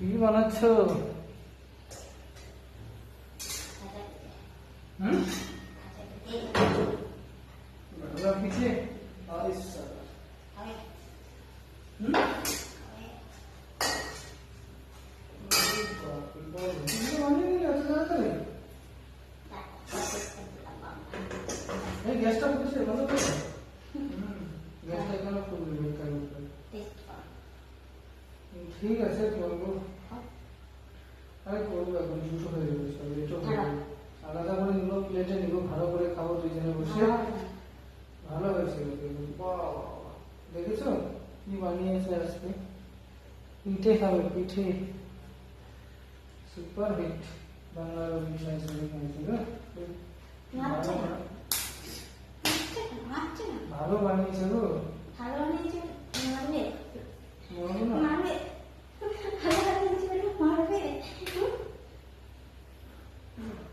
बना ঠিক আছে করব আরে করব এখন দুটো হয়ে যাবে সব এটো হয়ে। আলাদা করে নিব প্লেটে নিব ভালো করে খাব দুইজনে বসে। ভালো হয়েছে। দেখেছ? কি বানিয়েছে আজকে? পিঠে খাবে পিঠে। সুপার হিট বাংলার অভিনয় না। ভালো বানিয়েছে গো। ভালো বানিয়েছে? মারবে বলব না মারবে ভালো বানিয়েছে বলে মারবে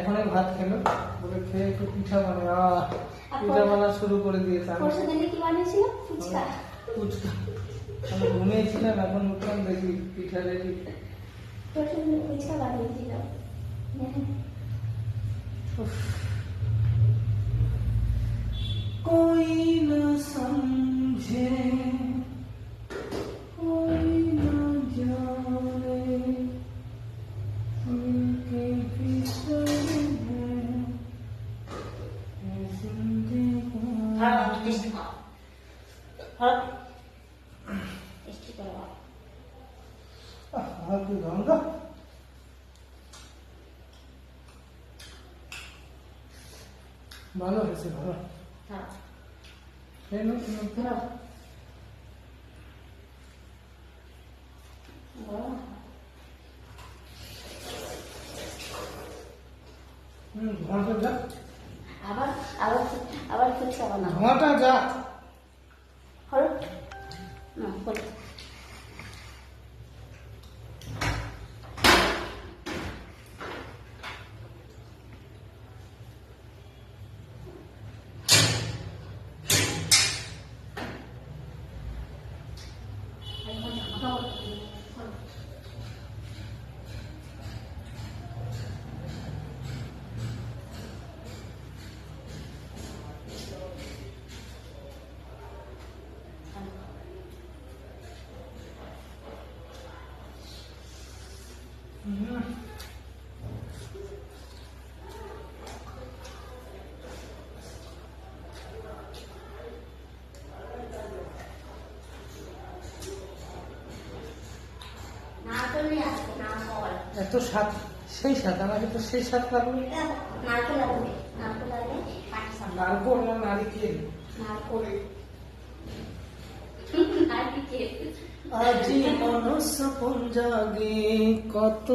এখন ভাত খেলো। বলে খেয়ে একটু পিঠা বানায়। পিঠা বানা শুরু করে দিয়েছে আমি। কি বানিয়েছিল? ফুচকা। ফুচকা। আমি ঘুমিয়েছিলাম এখন উঠলাম দেখি পিঠা দেখি পরশু দিনে ফুচকা বানিয়েছিল Hop, just hop. Hop. Just keep it up. Ah, you ধোঁয়াটা যা। আবার আবার আবার ফুচকা বানাও ধোঁয়াটা যা। হলো? না হলো। এত স্বাদ সেই স্বাদ আমাকে তো সেই স্বাদ লাগবে নারকেল না নারকল? নারকেল। আজি মনস জাগে কত